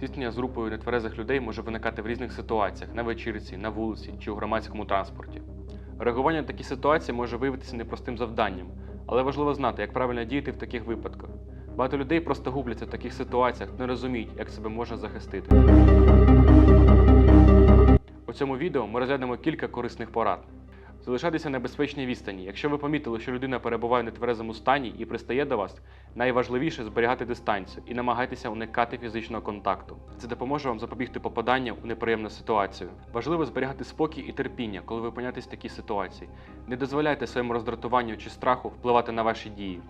Зіткнення з групою нетверезих людей може виникати в різних ситуаціях на вечірці, на вулиці чи у громадському транспорті. Реагування на такі ситуації може виявитися непростим завданням, але важливо знати, як правильно діяти в таких випадках. Багато людей просто губляться в таких ситуаціях, не розуміють, як себе можна захистити. У цьому відео ми розглянемо кілька корисних порад. Залишайтеся на безпечній відстані. Якщо ви помітили, що людина перебуває в нетверезому стані і пристає до вас, найважливіше зберігати дистанцію і намагайтеся уникати фізичного контакту. Це допоможе вам запобігти попаданню у неприємну ситуацію. Важливо зберігати спокій і терпіння, коли ви опиняєтесь в такій ситуації. Не дозволяйте своєму роздратуванню чи страху впливати на ваші дії.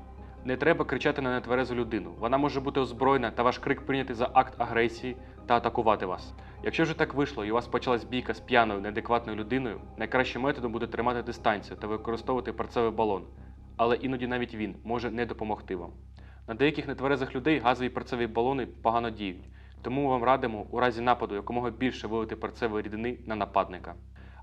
Не треба кричати на нетверезу людину. Вона може бути озброєна та ваш крик прийняти за акт агресії та атакувати вас. Якщо вже так вийшло і у вас почалась бійка з п'яною, неадекватною людиною, найкращим методом буде тримати дистанцію та використовувати перцевий балон. Але іноді навіть він може не допомогти вам. На деяких нетверезих людей газові перцеві балони погано діють, тому вам радимо у разі нападу якомога більше вилити перцевої рідини на нападника.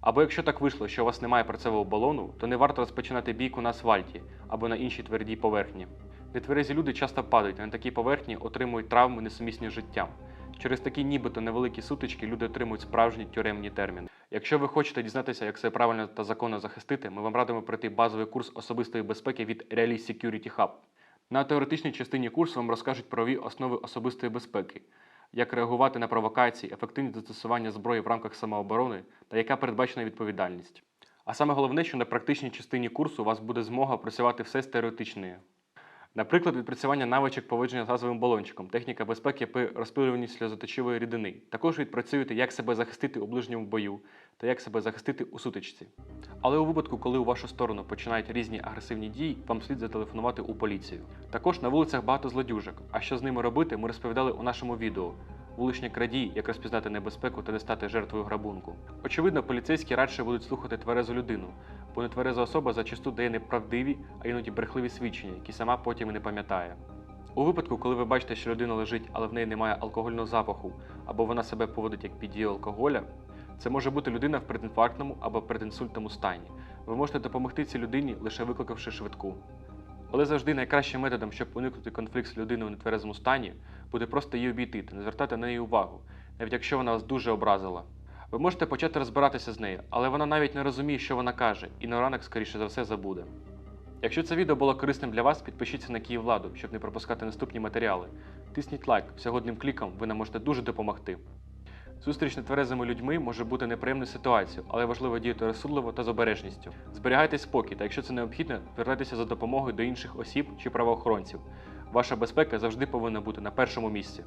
Або якщо так вийшло, що у вас немає перцевого балону, то не варто розпочинати бійку на асфальті або на іншій твердій поверхні. Нетверезі люди часто падають, а на такій поверхні отримують травми несумісні з життям. Через такі нібито невеликі сутички люди отримують справжні тюремні терміни. Якщо ви хочете дізнатися, як себе правильно та законно захистити, ми вам радимо пройти базовий курс особистої безпеки від Realist Security Hub. На теоретичній частині курсу вам розкажуть правові основи особистої безпеки, як реагувати на провокації, ефективність застосування зброї в рамках самооборони та яка передбачена відповідальність. А саме головне, що на практичній частині курсу у вас буде змога працювати все з теоретичною. Наприклад, відпрацювання навичок поводження з газовим балончиком, техніка безпеки при розпилюванні сльозоточивої рідини. Також відпрацюєте, як себе захистити у ближньому бою та як себе захистити у сутичці. Але у випадку, коли у вашу сторону починають різні агресивні дії, вам слід зателефонувати у поліцію. Також на вулицях багато злодюжок. А що з ними робити, ми розповідали у нашому відео. Вуличні крадії, як розпізнати небезпеку та не стати жертвою грабунку. Очевидно, поліцейські радше будуть слухати тверезу людину, бо нетвереза особа зачасту дає неправдиві, а іноді брехливі свідчення, які сама потім і не пам'ятає. У випадку, коли ви бачите, що людина лежить, але в неї немає алкогольного запаху, або вона себе поводить як під дією алкоголя, це може бути людина в предінфарктному або предінсультному стані. Ви можете допомогти цій людині, лише викликавши швидку. Але завжди найкращим методом, щоб уникнути конфлікт з людиною у нетверезому стані, буде просто її обійти та не звертати на неї увагу, навіть якщо вона вас дуже образила. Ви можете почати розбиратися з нею, але вона навіть не розуміє, що вона каже, і на ранок, скоріше за все, забуде. Якщо це відео було корисним для вас, підпишіться на Київладу, щоб не пропускати наступні матеріали. Тисніть лайк, всього одним кліком ви нам можете дуже допомогти. Зустріч нетверезими людьми може бути неприємною ситуацією, але важливо діяти розсудливо та з обережністю. Зберігайте спокій, та якщо це необхідно, звертайтеся за допомогою до інших осіб чи правоохоронців. Ваша безпека завжди повинна бути на першому місці.